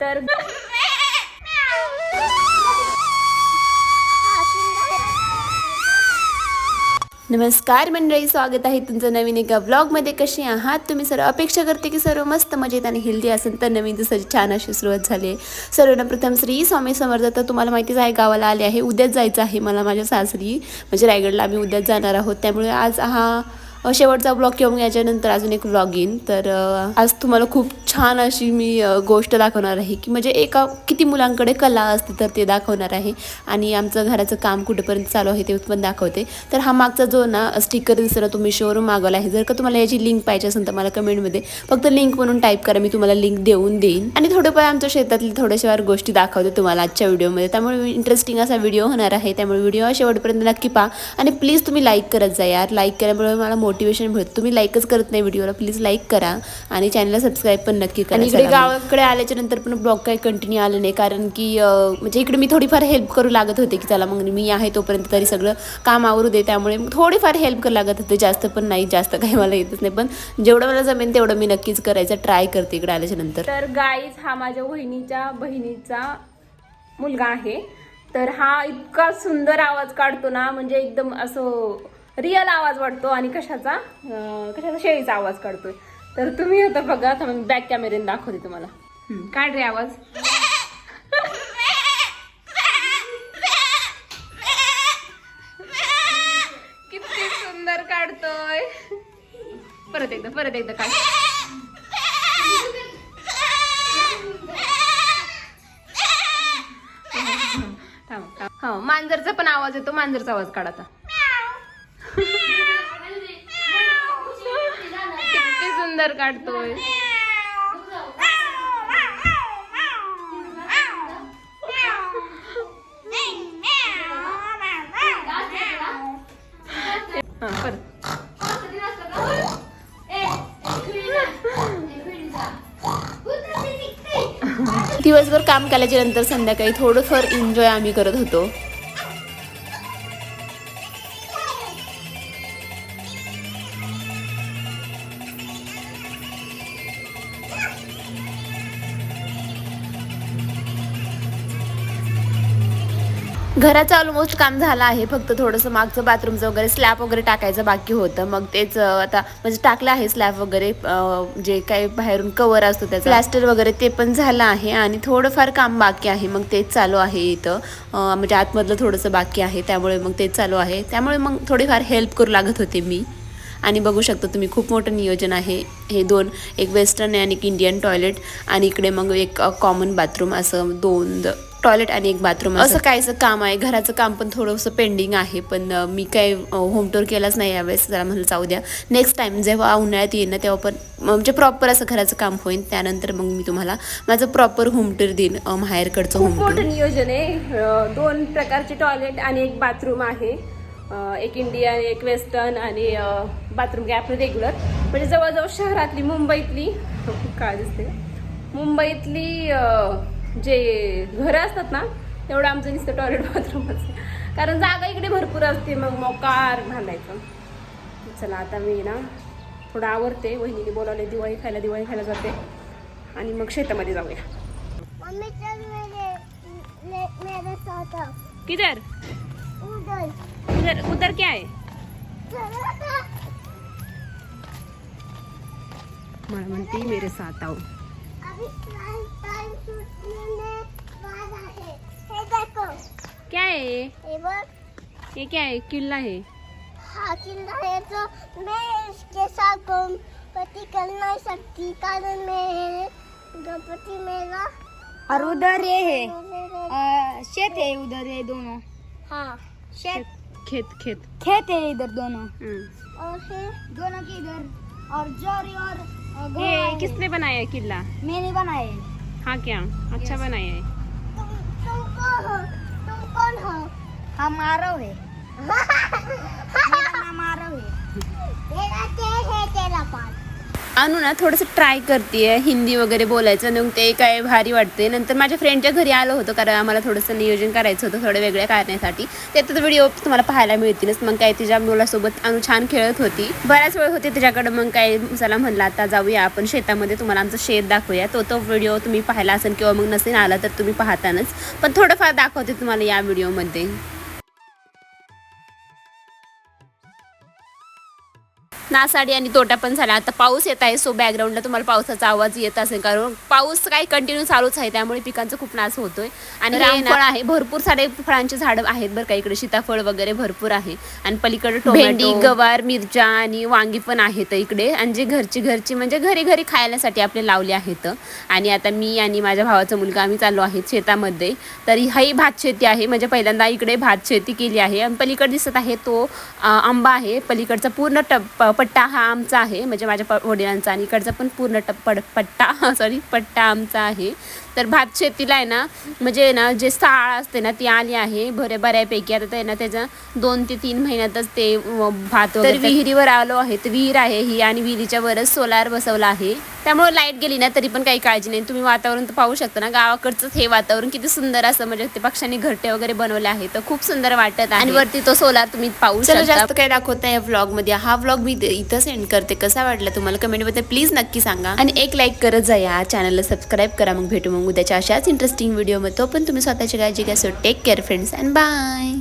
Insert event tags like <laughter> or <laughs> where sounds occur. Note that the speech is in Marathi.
तर नमस्कार मंडळी स्वागत आहे तुमचं नवीन एका ब्लॉगमध्ये कसे आहात तुम्ही? सर्व अपेक्षा करते की सर्व मस्त मजेत आणि हेल्दी असेल तर नवीन दिवसाची छान अशी सुरुवात झाली आहे. सर्वप्रथम श्री स्वामी समर्थ तर तुम्हाला माहितीच आहे गावाला आले आहे. उद्याच जायचं आहे मला माझ्या सासरी म्हणजे रायगडला आम्ही उद्याच जाणार आहोत. त्यामुळे आज हा शेवटचा ब्लॉग घेऊन याच्यानंतर अजून एक ब्लॉग येईन. तर आज तुम्हाला खूप छान अशी मी गोष्ट दाखवणार आहे की म्हणजे एका किती मुलांकडे कला असते तर ते दाखवणार आहे. आणि आमचं घराचं काम कुठेपर्यंत चालू आहे ते पण दाखवते. तर हा मागचा जो ना स्टिकर दिसला तुम्ही शोरूम मागवला आहे. जर का तुम्हाला याची लिंक पाहिजे असेल तर मला कमेंटमध्ये फक्त लिंक म्हणून टाईप करा. मी तुम्हाला लिंक देऊन देईन. आणि थोडंफार आमच्या शेतातली थोड्याशा गोष्टी दाखवते तुम्हाला आजच्या व्हिडिओमध्ये त्यामुळे इंटरेस्टिंग असा व्हिडिओ होणार आहे. त्यामुळे व्हिडिओ शेवटपर्यंत नक्की पहा. आणि प्लीज तुम्ही लाईक करत जा यार. लाईक केल्यामुळे मला मोठं मोटिवेशन मिळतं तुम्ही लाईकच करत नाही व्हिडिओला प्लीज लाईक करा आणि चॅनलला सबस्क्राईब पण नक्की करा. आणि इकडे गावाकडे आल्याच्यानंतर पण ब्लॉग काही कंटिन्यू आलं नाही. कारण की म्हणजे इकडे मी थोडीफार हेल्प करू लागत होते की चला मग मी आहे तोपर्यंत तरी सगळं काम आवरू दे. त्यामुळे थोडीफार हेल्प करू लागत होते. जास्त पण नाही. जास्त काही मला येतच नाही. पण जेवढं मला जमेन तेवढं मी नक्कीच करायचं ट्राय करते इकडे आल्याच्यानंतर. तर गाईज हा माझ्या वहिनीच्या बहिणीचा मुलगा आहे. तर हा इतका सुंदर आवाज काढतो ना. म्हणजे एकदम असं रिअल आवाज वाटतो आणि कशाचा? कशाचा शेळीचा आवाज काढतोय. तर तुम्ही होता बघा तर मग बॅक कॅमेऱ्याने दाखवते तुम्हाला. काढ रे आवाज. किती सुंदर काढतोय. परत एकदा परत एकदा काढ. थांब. हा हो, मांजरचा पण आवाज येतो मांजरचा आवाज काढा आता. बंदर काढतोय. दिवसभर काम केल्याच्यानंतर संध्याकाळी थोडंफार एन्जॉय आम्ही करत होतो. घराचं ऑलमोस्ट काम झालं आहे. फक्त थोडंसं मागचं बाथरूमचं वगैरे स्लॅब वगैरे टाकायचं बाकी होतं. मग तेच आता म्हणजे टाकलं आहे स्लॅब वगैरे जे काही बाहेरून कवर असतो त्याचं. प्लॅस्टर वगैरे ते पण झालं आहे आणि थोडंफार काम बाकी आहे. मग तेच चालू आहे इथं. म्हणजे आतमधलं थोडंसं बाकी आहे. त्यामुळे मग तेच चालू आहे. त्यामुळे मग थोडीफार हेल्प करू लागत होते मी. आणि बघू शकता तुम्ही खूप मोठं नियोजन आहे. हे दोन एक वेस्टर्न आहे आणि एक इंडियन टॉयलेट आणि इकडे मग एक कॉमन बाथरूम असं दोन टॉयलेट आणि एक बाथरूम असं. कायचं काम आहे. घराचं काम पण थोडंसं पेंडिंग आहे पण मी काय होम टूर केलाच नाही यावेळेस. जरा म्हणलं जाऊ द्या. नेक्स्ट टाइम जेव्हा उन्हाळ्यात येईन ना तेव्हा पण म्हणजे प्रॉपर असं घराचं काम होईल त्यानंतर मग मी तुम्हाला माझं प्रॉपर होम टूर देईन माहेरकडचं होम टूर नियोजन आहे. दोन प्रकारचे टॉयलेट आणि एक बाथरूम आहे. एक इंडियन एक वेस्टर्न आणि बाथरूम काय आपलं रेग्युलर म्हणजे जवळजवळ शहरातली मुंबईतली खूप काळ दिसते मुंबईतली जे घरं असतात ना तेवढं आमचं नुसतं टॉयलेट बाथरूमच कारण जागा इकडे भरपूर असते मग मोकार घालायचं. चला आता मी ना थोडं आवरते. वहिनीने बोलावले दिवाळी खायला दिवाळी खायला जाते. आणि मग शेतामध्ये जाऊया. मम्मी चल मेरे ले, मेरे साथ आओ किधर? उधर. उधर क्या है? <laughs> मला म्हणते मेरे साथ आओ. क्या है ये? ये क्या है? किला है। हा किल्ला है तो मैं इसके साथ गणपति कर नहीं सकती कारण मैं गणपति मेरा। और उधर ये है। खेत है उधर ये दोनों। हाँ। खेत खेत खेत। खेत है इधर दोनों। हम्म. और फिर दोनों के इधर। और जोरी और ये किसने बनाया है किल्ला? मैंने बनाए हाँ। क्या? अच्छा बनाया है। तुम तुम कौन हो तुम कौन हो हम आरव है मेरा नाम आरव है तेरा अनु ना थोडंसं ट्राय करते हिंदी वगैरे बोलायचं मग ते काय भारी वाटते नंतर माझ्या फ्रेंडच्या घरी आलो होतो कारण आम्हाला थोडंसं नियोजन करायचं होतं थोड्या वेगळ्या कारणासाठी. त्यात व्हिडिओ तुम्हाला पाहायला मिळतीलच. मग काय तिच्या मुलासोबत अनु छान खेळत होती. बऱ्याच वेळ होते तिच्याकडे. मग काय चला म्हणलं आता जाऊया आपण शेतामध्ये. तुम्हाला आमचं शेत दाखवूया. तो तो व्हिडिओ तुम्ही पाहायला असेल किंवा मग नसेल आला तर तुम्ही पाहतानच. पण थोडंफार दाखवते तुम्हाला या व्हिडिओमध्ये नासाडी आणि तोटा पण झाला. आता पाऊस येत आहे सो बॅकग्राऊंडला तुम्हाला पावसाचा आवाज येत असेल. कारण पाऊस काय कंटिन्यू चालूच आहे त्यामुळे पिकांचा खूप नाश होतोय. आणि रामफळ आहे. भरपूर सारे फळांचे झाडं आहेत बरं का इकडे. सीताफळ वगैरे भरपूर आहे. आणि पलीकडे भेंडी गवार मिरच्या आणि वांगी पण आहेत इकडे. आणि जे घरची घरची म्हणजे घरी घरी खायण्यासाठी आपले लावले आहेत. आणि आता मी आणि माझ्या भावाचा मुलगा आम्ही चाललो आहेत शेतामध्ये. तर ही भात शेती आहे. म्हणजे पहिल्यांदा इकडे भात शेती केली आहे. आणि पलीकडे दिसत आहे तो आंबा आहे. पलीकडचा पूर्ण टप पट्टा हा आमचा आहे म्हणजे माझ्या प- वडिलांचा आणि इकडचा पण पूर्ण टप पड पट्टा <laughs> सॉरी पट्टा आमचा आहे. तर भात शेतीला आहे ना म्हणजे ना जे साळ असते ना ती आली आहे बरे बऱ्यापैकी. आता ते ना त्याच्या दोन ते तीन महिन्यातच ते भात वगैरे विहिरीवर आलो आहे तर विहीर आहे ही आणि विहिरीच्या वरच सोलार बसवला आहे. त्यामुळे लाइट गेली ना तरी पण काही काळजी नाही. तुम्ही वातावरण तर पाहू शकता ना गावाकडचं हे वातावरण किती सुंदर असं म्हणजे ते पक्ष्यांनी घरटे वगैरे बनवले आहे तर खूप सुंदर वाटत आणि वरती तो सोलार तुम्ही पाहू शकता. जास्त काही दाखवत नाही या व्लॉगमध्ये. हा व्लॉग मी इथं सेंड करते. कसा वाटला तुम्हाला कमेंटमध्ये प्लीज नक्की सांगा. आणि एक लाईक करत जा या चॅनलला सबस्क्राईब करा. मग भेटू मग उद्याच्या अशाच इंटरेस्टिंग व्हिडिओमध्ये तो पण तुम्ही स्वतःची काळजी घ्या. So take care friends and bye